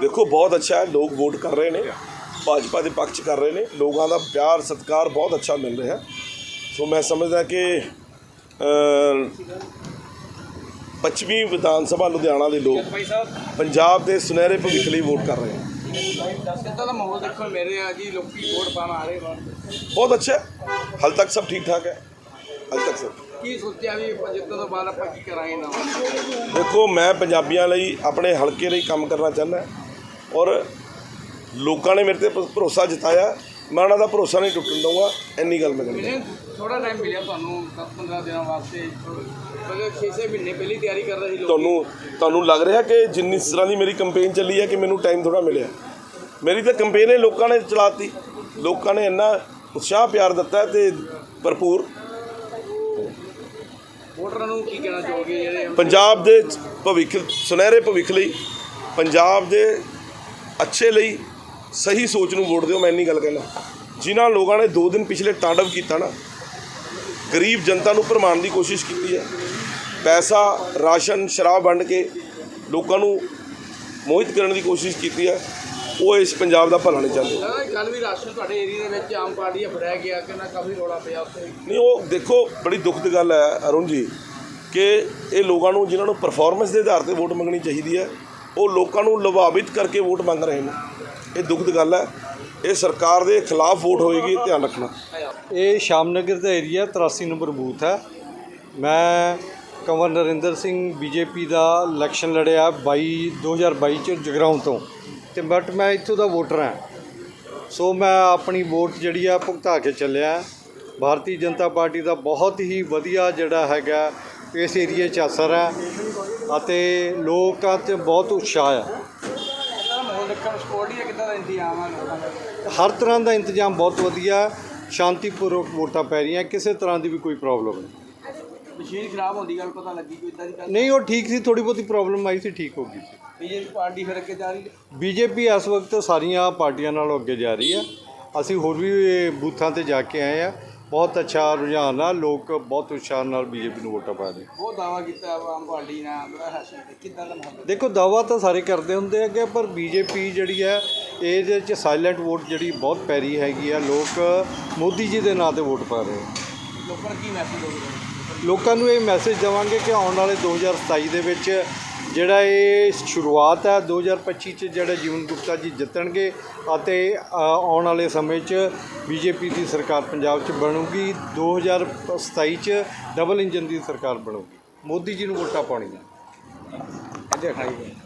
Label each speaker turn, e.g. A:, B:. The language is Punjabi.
A: ਦੇਖੋ ਬਹੁਤ ਅੱਛਾ ਹੈ ਲੋਕ ਵੋਟ ਕਰ ਰਹੇ ਨੇ। ਭਾਜਪਾ ਦੇ ਪੱਖ 'ਚ ਕਰ ਰਹੇ ਨੇ। ਲੋਕਾਂ ਦਾ ਪਿਆਰ ਸਤਿਕਾਰ ਬਹੁਤ ਅੱਛਾ ਮਿਲ ਰਿਹਾ ਸੋ ਮੈਂ ਸਮਝਦਾ ਕਿ ਪੱਛਮੀ ਵਿਧਾਨ ਸਭਾ ਲੁਧਿਆਣਾ ਦੇ ਲੋਕ ਪੰਜਾਬ ਦੇ ਸੁਨਹਿਰੇ ਭਵਿੱਖ ਲਈ ਵੋਟ ਕਰ ਰਹੇ ਹਨ
B: ਕਿੱਦਾਂ ਦਾ ਮਾਹੌਲ ਦੇਖਣ ਮਿਲ ਰਿਹਾ ਜੀ ਲੋਕੀ ਵੋਟ ਪਾਣ ਆ ਰਹੇ ਬਾਹਰ।
A: ਬਹੁਤ ਅੱਛਾ ਹਾਲ ਤੱਕ ਸਭ ਠੀਕ ਠਾਕ ਹੈ। ਹਾਲ ਤੱਕ ਸਭ
B: ਕੀ ਸੋਚਿਆ ਵੀ ਜਿੱਤਣ ਤੋਂ ਬਾਅਦ ਆਪਾਂ ਕੀ ਕਰਾਂਗੇ ਨਾ?
A: ਦੇਖੋ ਮੈਂ ਪੰਜਾਬੀਆਂ ਲਈ ਆਪਣੇ ਹਲਕੇ ਲਈ ਕੰਮ ਕਰਨਾ ਚਾਹੁੰਦਾ। ਔਰ ਲੋਕਾਂ ਨੇ ਮੇਰੇ ਤੇ ਭਰੋਸਾ ਜਤਾਇਆ। ਮੈਂ ਉਹਨਾਂ ਦਾ ਭਰੋਸਾ ਨਹੀਂ ਟੁੱਟਣ ਦਊਂਗਾ। ਇੰਨੀ ਗੱਲ ਮੈਂ ਕਹਿੰਦਾ
B: ਥੋੜਾ ਟਾਈਮ ਮਿਲਿਆ ਤੁਹਾਨੂੰ 10-15 ਦਿਨਾਂ ਵਾਸਤੇ। ਪਹਿਲੇ 6-6 ਮਹੀਨੇ ਪਹਿਲੀ ਤਿਆਰੀ ਕਰ ਰਹੇ ਸੀ ਲੋਕ।
A: ਤੁਹਾਨੂੰ ਤੁਹਾਨੂੰ ਲੱਗ ਰਿਹਾ ਕਿ ਜਿੰਨੀ ਤਰ੍ਹਾਂ ਦੀ ਮੇਰੀ ਕੰਪੇਨ ਚੱਲੀ ਹੈ ਕਿ ਮੈਨੂੰ ਟਾਈਮ ਥੋੜਾ ਮਿਲਿਆ? ਮੇਰੀ ਤਾਂ ਕੰਪੇਨ ਹੀ ਲੋਕਾਂ ਨੇ ਚਲਾਤੀ। ਲੋਕਾਂ ਨੇ ਇੰਨਾ ਉਤਸ਼ਾਹ ਪਿਆਰ ਦਿੱਤਾ ਤੇ ਭਰਪੂਰ।
B: ਵੋਟਰਾਂ ਨੂੰ ਕੀ ਕਹਿਣਾ ਚਾਹੋਗੇ ਜਿਹੜੇ
A: ਪੰਜਾਬ ਦੇ ਭਵਿੱਖ ਸੁਨਹਿਰੇ ਭਵਿੱਖ ਲਈ ਪੰਜਾਬ ਦੇ ਅੱਛੇ ਲਈ ਸਹੀ ਸੋਚ ਨੂੰ ਵੋਟ ਦਿਓ ਮੈਂ ਇੰਨੀ ਗੱਲ ਕਹਿਣਾ ਜਿਨ੍ਹਾਂ ਲੋਕਾਂ ਨੇ 2 ਦਿਨ ਪਿਛਲੇ ਤਾਂਡਵ ਕੀਤਾ ਨਾ ਗਰੀਬ ਜਨਤਾ ਨੂੰ ਭਰਮਾਉਣ ਦੀ ਕੋਸ਼ਿਸ਼ ਕੀਤੀ ਹੈ। ਪੈਸਾ ਰਾਸ਼ਨ ਸ਼ਰਾਬ ਵੰਡ ਕੇ ਲੋਕਾਂ ਨੂੰ ਮੋਹਿਤ ਕਰਨ ਦੀ ਕੋਸ਼ਿਸ਼ ਕੀਤੀ ਹੈ ਉਹ ਇਸ ਪੰਜਾਬ ਦਾ ਭਲਾ ਨਹੀਂ ਚਾਹੁੰਦੇ।
B: ਕੱਲ ਵੀ ਰਾਸ਼ਨ ਤੁਹਾਡੇ ਏਰੀਆ ਦੇ ਵਿੱਚ ਆਮ ਪਾਰਟੀ ਆ ਫੜਿਆ ਗਿਆ ਕਿ ਨਾ ਕਾਫੀ ਰੋਲਾ ਪਿਆ ਉੱਥੇ?
A: ਨਹੀਂ ਉਹ ਦੇਖੋ ਬੜੀ ਦੁੱਖ ਦੀ ਗੱਲ ਹੈ ਅਰੁਣ ਜੀ ਕਿ ਇਹ ਲੋਕਾਂ ਨੂੰ ਜਿਨ੍ਹਾਂ ਨੂੰ ਪਰਫਾਰਮੈਂਸ ਦੇ ਆਧਾਰ ਤੇ ਵੋਟ ਮੰਗਣੀ ਚਾਹੀਦੀ ਹੈ ਉਹ ਲੋਕਾਂ ਨੂੰ ਲੁਭਾਵਿਤ ਕਰਕੇ ਵੋਟ ਮੰਗ ਰਹੇ ਨੇ। ਇਹ ਦੁੱਖ ਗੱਲ ਹੈ। ਇਹ ਸਰਕਾਰ ਦੇ ਖਿਲਾਫ ਵੋਟ ਹੋਏਗੀ, ਧਿਆਨ ਰੱਖਣਾ।
C: ਇਹ ਸ਼ਾਮਨਗਰ ਦਾ ਏਰੀਆ 83 ਨੰਬਰ ਬੂਥ ਹੈ। ਮੈਂ ਕੰਵਰ ਨਰਿੰਦਰ ਸਿੰਘ, ਬੀਜੇਪੀ ਦਾ ਇਲੈਕਸ਼ਨ ਲੜਿਆ 22 2022 ਚ ਜਗਰਾਉਂ ਤੋਂ। ਤੇ ਬਟ ਮੈਂ ਇੱਥੋਂ ਦਾ ਵੋਟਰ ਹਾਂ। ਸੋ ਮੈਂ ਆਪਣੀ ਵੋਟ ਜਿਹੜੀ ਆ ਭੁਗਤਾ ਕੇ ਚੱਲਿਆ। ਭਾਰਤੀ ਜਨਤਾ ਪਾਰਟੀ ਦਾ ਬਹੁਤ ਹੀ ਵਧੀਆ ਜਿਹੜਾ ਹੈਗਾ ਇਸ ਏਰੀਏ 'ਚ ਅਸਰ ਹੈ ਅਤੇ ਲੋਕਾਂ 'ਚ ਬਹੁਤ ਉਤਸ਼ਾਹ ਹੈ ਹਰ ਤਰ੍ਹਾਂ ਦਾ ਇੰਤਜ਼ਾਮ ਬਹੁਤ ਵਧੀਆ ਸ਼ਾਂਤੀਪੂਰਵਕ ਵੋਟਾਂ ਪੈ ਰਹੀਆਂ ਕਿਸੇ ਤਰ੍ਹਾਂ ਦੀ ਵੀ ਕੋਈ ਪ੍ਰੋਬਲਮ ਨਹੀਂ।
B: ਮਸ਼ੀਨ ਖਰਾਬ ਹੁੰਦੀ ਗੱਲ ਪਤਾ ਲੱਗੀ ਕੋਈ ਇਦਾਂ ਦੀ ਗੱਲ?
C: ਨਹੀਂ ਉਹ ਠੀਕ ਸੀ ਥੋੜੀ ਬਹੁਤੀ ਪ੍ਰੋਬਲਮ ਆਈ ਸੀ ਠੀਕ ਹੋ ਗਈ ਸੀ।
B: ਬੀਜੇਪੀ ਪਾਰਟੀ ਫਿਰ ਅੱਗੇ ਜਾ ਰਹੀ ਹੈ?
C: ਬੀਜੇਪੀ ਇਸ ਵਕਤ ਸਾਰੀਆਂ ਪਾਰਟੀਆਂ ਨਾਲੋਂ ਅੱਗੇ ਜਾ ਰਹੀ ਹੈ। ਅਸੀਂ ਹੋਰ ਵੀ ਬੂਥਾਂ ਤੇ ਜਾ ਕੇ ਆਏ ਆ ਬਹੁਤ ਅੱਛਾ ਰੁਝਾਨ ਆ ਲੋਕ ਬਹੁਤ ਉਤਸ਼ਾਹ ਨਾਲ ਬੀਜੇਪੀ ਨੂੰ ਵੋਟਾਂ ਪਾ ਰਹੇ
B: ਬਹੁਤ ਦਾਵਾ ਕੀਤਾ ਆਮ ਪਾਰਟੀ ਨੇ ਬੜਾ ਹਾਸਨ ਕਿੱਦਾਂ ਦਾ ਮਾਹੌਲ?
C: ਦੇਖੋ ਦਾਵਾ ਤਾਂ ਸਾਰੇ ਕਰਦੇ ਹੁੰਦੇ ਆ ਕਿ ਪਰ ਬੀਜੇਪੀ ਜਿਹੜੀ ਹੈ ਇਹਦੇ ਵਿੱਚ ਸਾਇਲੈਂਟ ਵੋਟ ਜਿਹੜੀ ਬਹੁਤ ਪੈ ਰਹੀ ਹੈਗੀ ਆ। ਲੋਕ ਮੋਦੀ ਜੀ ਦੇ ਨਾਂ ਤੇ ਵੋਟ ਪਾ ਰਹੇ
B: ਲੋਕਾਂ ਨੂੰ ਕੀ ਮੈਸੇਜ ਦੋਗੇ
C: ਲੋਕਾਂ ਨੂੰ ਇਹ ਮੈਸੇਜ ਦੇਵਾਂਗੇ ਕਿ ਆਉਣ ਵਾਲੇ 2027 ਦੇ ਵਿੱਚ ਜਿਹੜਾ ਇਹ ਸ਼ੁਰੂਆਤ ਹੈ 2025 ਚ ਜਿਹੜਾ ਜੀਵਨ ਗੁਪਤਾ ਜੀ ਜਿੱਤਣਗੇ ਅਤੇ ਆਉਣ ਵਾਲੇ ਸਮੇਂ 'ਚ ਬੀਜੇਪੀ ਦੀ ਸਰਕਾਰ ਪੰਜਾਬ 'ਚ ਬਣੂਗੀ 2027 ਚ ਡਬਲ ਇੰਜਨ ਦੀ ਸਰਕਾਰ ਬਣੂਗੀ। ਮੋਦੀ ਜੀ ਨੂੰ ਵੋਟਾਂ ਪਾਉਣੀਆਂ।
B: ਅੱਜ 28